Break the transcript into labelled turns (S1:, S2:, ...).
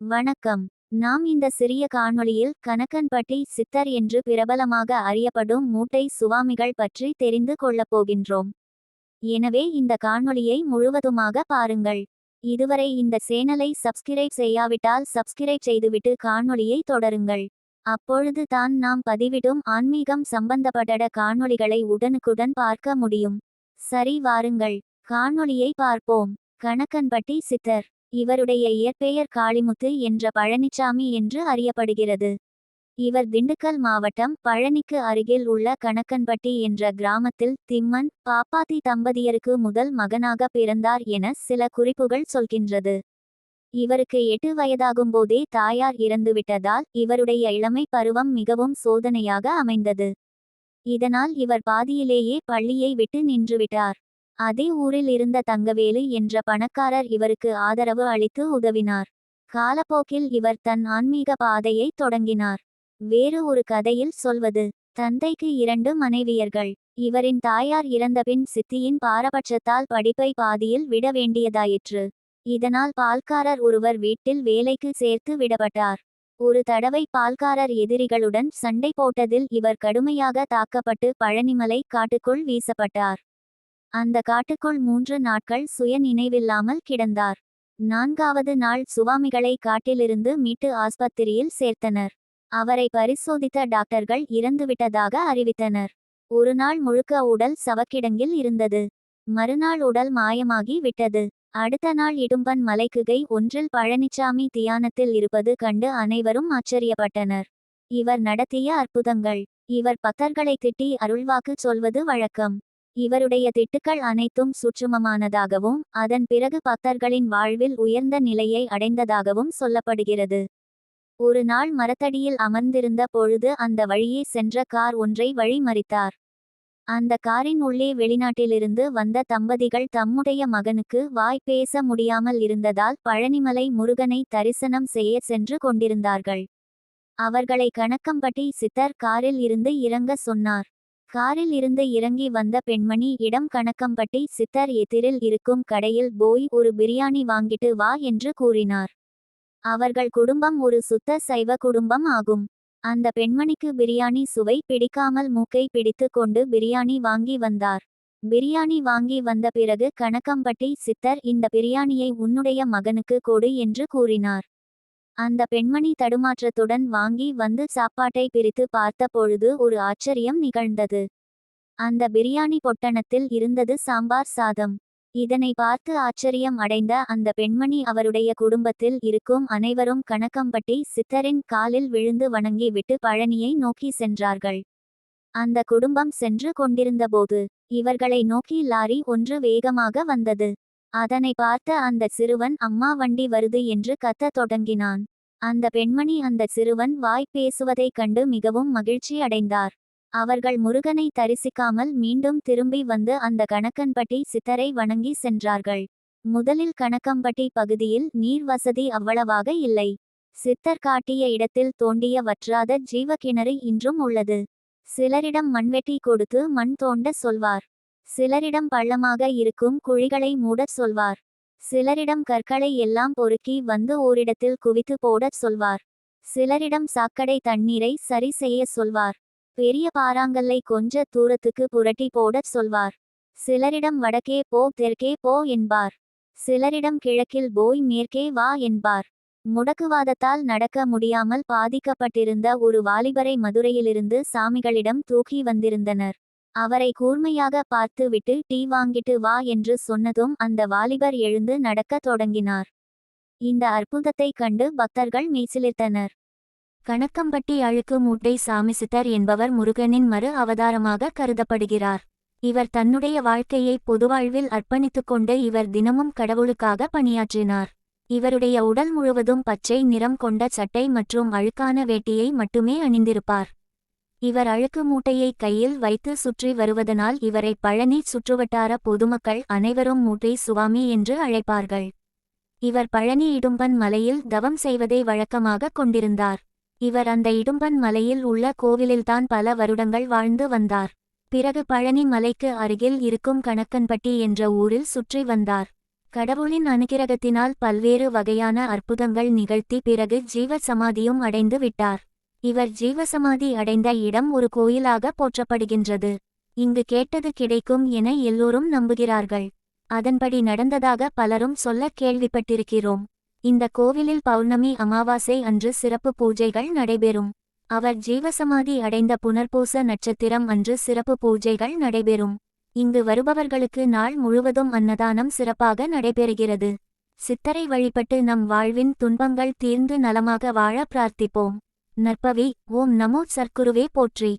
S1: வணக்கம். நாம் இந்த சிறிய காணொளியில் கணக்கன்பட்டி சித்தர் என்று பிரபலமாக அறியப்படும் மூட்டை சுவாமிகள் பற்றி தெரிந்து கொள்ளப் போகின்றோம். எனவே இந்த காணொளியை முழுவதுமாக பாருங்கள். இதுவரை இந்த சேனலை சப்ஸ்கிரைப் செய்யாவிட்டால் சப்ஸ்கிரைப் செய்துவிட்டு காணொளியை தொடருங்கள். அப்பொழுது தான் நாம் பதிவிடும் ஆன்மீகம் சம்பந்தப்பட்ட காணொளிகளை உடனுக்குடன் பார்க்க முடியும். சரி வாருங்கள். காணொளியை பார்ப்போம். கணக்கன்பட்டி சித்தர். இவருடைய இயற்பெயர் காளிமுத்து என்ற பழனிச்சாமி என்று அறியப்படுகிறது. இவர் திண்டுக்கல் மாவட்டம் பழனிக்கு அருகில் உள்ள கணக்கன்பட்டி என்ற கிராமத்தில் திம்மன் பாப்பாத்தி தம்பதியருக்கு முதல் மகனாக பிறந்தார் என சில குறிப்புகள் சொல்கின்றது. இவருக்கு எட்டு வயதாகும்போதே தாயார் இறந்துவிட்டதால் இவருடைய இளமை பருவம் மிகவும் சோதனையாக அமைந்தது. இதனால் இவர் பாதியிலேயே பள்ளியை விட்டு நின்றுவிட்டார். அதே ஊரில் இருந்த தங்கவேலு என்ற பணக்காரர் இவருக்கு ஆதரவு அளித்து உதவினார். காலப்போக்கில் இவர் தன் ஆன்மீக பாதையை தொடங்கினார். வேறு ஒரு கதையில் சொல்வது தந்தைக்கு இரண்டு மனைவியர்கள் இவரின் தாயார் இறந்தபின் சித்தியின் பாரபட்சத்தால் படிப்பை பாதியில் விட வேண்டியதாயிற்று. இதனால் பால்காரர் ஒருவர் வீட்டில் வேலைக்கு சேர்த்து விடப்பட்டார். ஒரு தடவை பால்காரர் எதிரிகளுடன் சண்டை போட்டதில் இவர் கடுமையாக தாக்கப்பட்டு பழனிமலை காட்டுக்குள் வீசப்பட்டார். அந்த காட்டுக்குள் மூன்று நாட்கள் சுய நினைவில்லாமல் கிடந்தார். நான்காவது நாள் சுவாமிகளை காட்டிலிருந்து மீட்டு ஆஸ்பத்திரியில் சேர்த்தனர். அவரை பரிசோதித்த டாக்டர்கள் இறந்துவிட்டதாக அறிவித்தனர். ஒரு நாள் முழுக்க உடல் சவக்கிடங்கில் இருந்தது. மறுநாள் உடல் மாயமாகி விட்டது. அடுத்த நாள் இடும்பன் மலைக்குகை ஒன்றில் பழனிச்சாமி தியானத்தில் இருப்பது கண்டு அனைவரும் ஆச்சரியப்பட்டனர். இவர் நடத்திய அற்புதங்கள். இவர் பக்தர்களை திட்டி அருள்வாக்கு சொல்வது வழக்கம். இவருடைய திட்டுக்கள் அனைத்தும் சுற்றுமமானதாகவும் அதன் பிறகு பக்தர்களின் வாழ்வில் உயர்ந்த நிலையை அடைந்ததாகவும் சொல்லப்படுகிறது. ஒரு நாள் மரத்தடியில் அமர்ந்திருந்த பொழுது அந்த வழியே சென்ற கார் ஒன்றை வழிமறித்தார். அந்த காரின் உள்ளே வெளிநாட்டிலிருந்து வந்த தம்பதிகள் தம்முடைய மகனுக்கு வாய் பேச முடியாமல் இருந்ததால் பழனிமலை முருகனை தரிசனம் செய்ய சென்று கொண்டிருந்தார்கள். அவர்களை கணக்கம்பட்டி சித்தர் காரில் இருந்து இறங்க சொன்னார். காரில் இருந்து இறங்கி வந்த பெண்மணி இடம் கணக்கம்பட்டி சித்தர் எதிரில் இருக்கும் கடையில் போய் ஒரு பிரியாணி வாங்கிட்டு வா என்று கூறினார். அவர்கள் குடும்பம் ஒரு சுத்த சைவ குடும்பம் ஆகும். அந்த பெண்மணிக்கு பிரியாணி சுவை பிடிக்காமல் மூக்கை பிடித்து கொண்டு பிரியாணி வாங்கி வந்தார். பிரியாணி வாங்கி வந்த பிறகு கணக்கம்பட்டி சித்தர் இந்த பிரியாணியை உன்னுடைய மகனுக்கு கொடு என்று கூறினார். அந்த பெண்மணி தடுமாற்றத்துடன் வாங்கி வந்து சாப்பாட்டை பிரித்து பார்த்த பொழுது ஒரு ஆச்சரியம் நிகழ்ந்தது. அந்த பிரியாணி பொட்டணத்தில் இருந்தது சாம்பார் சாதம். இதனை பார்த்து ஆச்சரியம் அடைந்த அந்த பெண்மணி அவருடைய குடும்பத்தில் இருக்கும் அனைவரும் கணக்கம்பட்டி சித்தரின் காலில் விழுந்து வணங்கி விட்டு பழனியை நோக்கி சென்றார்கள். அந்த குடும்பம் சென்று கொண்டிருந்தபோது இவர்களை நோக்கி லாரி ஒன்று வேகமாக வந்தது. அதனை பார்த்த அந்த சிறுவன் அம்மா வண்டி வருது என்று கத்த தொடங்கினான். அந்த பெண்மணி அந்த சிறுவன் வாய் பேசுவதைக் கண்டு மிகவும் மகிழ்ச்சி அடைந்தார். அவர்கள் முருகனை தரிசிக்காமல் மீண்டும் திரும்பி வந்து அந்த கணக்கன்பட்டி சித்தரை வணங்கி சென்றார்கள். முதலில் கணக்கம்பட்டி பகுதியில் நீர் வசதி அவ்வளவாக இல்லை. சித்தர் காட்டிய இடத்தில் தோண்டிய வற்றாத ஜீவக்கிணறு கிணறு இன்றும் உள்ளது. சிலரிடம் மண்வெட்டி கொடுத்து மண் தோண்ட சொல்வார். சிலரிடம் பள்ளமாக இருக்கும் குழிகளை மூடச் சொல்வார். சிலரிடம் கற்களை எல்லாம் பொறுக்கி வந்து ஓரிடத்தில் குவித்து போடச் சொல்வார். சிலரிடம் சாக்கடை தண்ணீரை சரி செய்ய சொல்வார். பெரிய பாறாங்கல்லை கொஞ்ச தூரத்துக்கு புரட்டி போடச் சொல்வார். சிலரிடம் வடக்கே போ தெற்கே போ என்பார். சிலரிடம் கிழக்கில் போய் மேற்கே வா என்பார். முடக்குவாதத்தால் நடக்க முடியாமல் பாதிக்கப்பட்டிருந்த ஒரு வாலிபரை மதுரையிலிருந்து சாமிகளிடம் தூக்கி வந்திருந்தனர். அவரை கூர்மையாக பார்த்துவிட்டு டீ வாங்கிட்டு வா என்று சொன்னதும் அந்த வாலிபர் எழுந்து நடக்கத் தொடங்கினார். இந்த அற்புதத்தைக் கண்டு பக்தர்கள் மெய்சிலிர்த்தனர் கணக்கம்பட்டி அழுக்கு மூட்டை சாமிசித்தர் என்பவர் முருகனின் மறு அவதாரமாக கருதப்படுகிறார். இவர் தன்னுடைய வாழ்க்கையை பொதுவாழ்வில் அர்ப்பணித்துக் கொண்டு இவர் தினமும் கடவுளுக்காக பணியாற்றினார். இவருடைய உடல் முழுவதும் பச்சை நிறம் கொண்ட சட்டை மற்றும் அழுக்கான வேட்டியை மட்டுமே அணிந்திருப்பார். இவர் அழுக்கு மூட்டையை கையில் வைத்து சுற்றி வருவதனால் இவரை பழனி சுற்றுவட்டார பொதுமக்கள் அனைவரும் மூட்டை சுவாமி என்று அழைப்பார்கள். இவர் பழனி இடும்பன் மலையில் தவம் செய்வதை வழக்கமாக கொண்டிருந்தார். இவர் அந்த இடும்பன் மலையில் உள்ள கோவிலில்தான் பல வருடங்கள் வாழ்ந்து வந்தார். பிறகு பழனி மலைக்கு அருகில் இருக்கும் கணக்கன்பட்டி என்ற ஊரில் சுற்றி வந்தார். கடவுளின் அனுகிரகத்தினால் பல்வேறு வகையான அற்புதங்கள் நிகழ்த்தி பிறகு ஜீவ சமாதியும் அடைந்து விட்டார். இவர் ஜீவசமாதி அடைந்த இடம் ஒரு கோயிலாக போற்றப்படுகின்றது. இங்கு கேட்டது கிடைக்கும் என எல்லோரும் நம்புகிறார்கள். அதன்படி நடந்ததாக பலரும் சொல்ல கேள்விப்பட்டிருக்கிறோம். இந்த கோவிலில் பௌர்ணமி அமாவாசை அன்று சிறப்பு பூஜைகள் நடைபெறும். அவர் ஜீவசமாதி அடைந்த புனர்பூச நட்சத்திரம் அன்று சிறப்பு பூஜைகள் நடைபெறும். இங்கு வருபவர்களுக்கு நாள் முழுவதும் அன்னதானம் சிறப்பாக நடைபெறுகிறது. சித்தரை வழிபட்டு நம் வாழ்வின் துன்பங்கள் தீர்ந்து நலமாக வாழ பிரார்த்திப்போம். நற்பவி ஓம் நமோ சர்க்குருவே போற்றி.